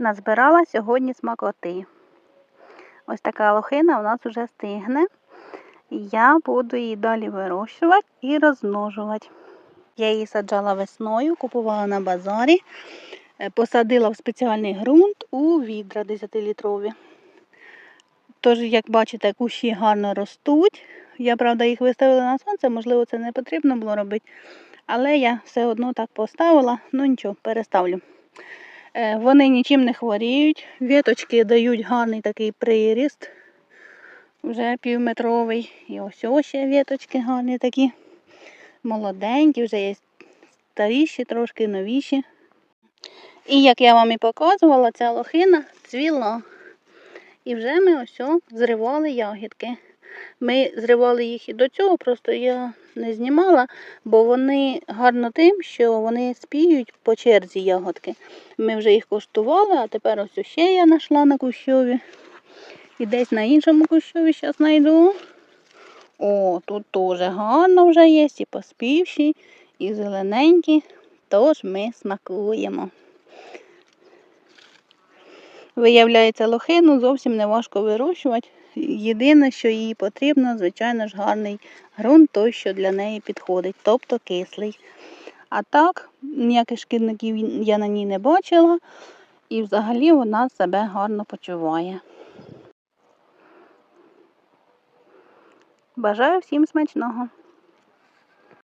Назбирала сьогодні смакоти. Ось така лохина у нас вже стигне. Я буду її далі вирощувати і розмножувати. Я її саджала весною, купувала на базарі, е, посадила в спеціальний ґрунт у відра 10-літрові. Тож, як бачите, кущі гарно ростуть. Я, правда, їх виставила на сонце, можливо, це не потрібно було робити. Але я все одно так поставила, ну нічого, переставлю. Е, Вони нічим не хворіють. Віточки дають гарний такий приріст. Вже півметровий. І ось ось ще віточки гарні такі. Молоденькі, вже є старіші, трошки новіші. І як я вам і показувала, ця лохина цвіла. І вже ми ось зривали ягідки. Ми зривали їх і до цього, просто я не знімала, бо вони гарно тим, що вони спіють по черзі ягодки. Ми вже їх коштували, а тепер ось ще я знайшла на кущові. І десь на іншому кущові зараз знайду. О, тут теж гарно вже є, і поспівші, і зелененькі. Тож ми смакуємо. Виявляється, лохину зовсім не важко вирощувати. Єдине, що їй потрібно, звичайно ж, гарний ґрунт, той, що для неї підходить, тобто кислий. А так, ніяких шкідників я на ній не бачила, і взагалі вона себе гарно почуває. Бажаю всім смачного!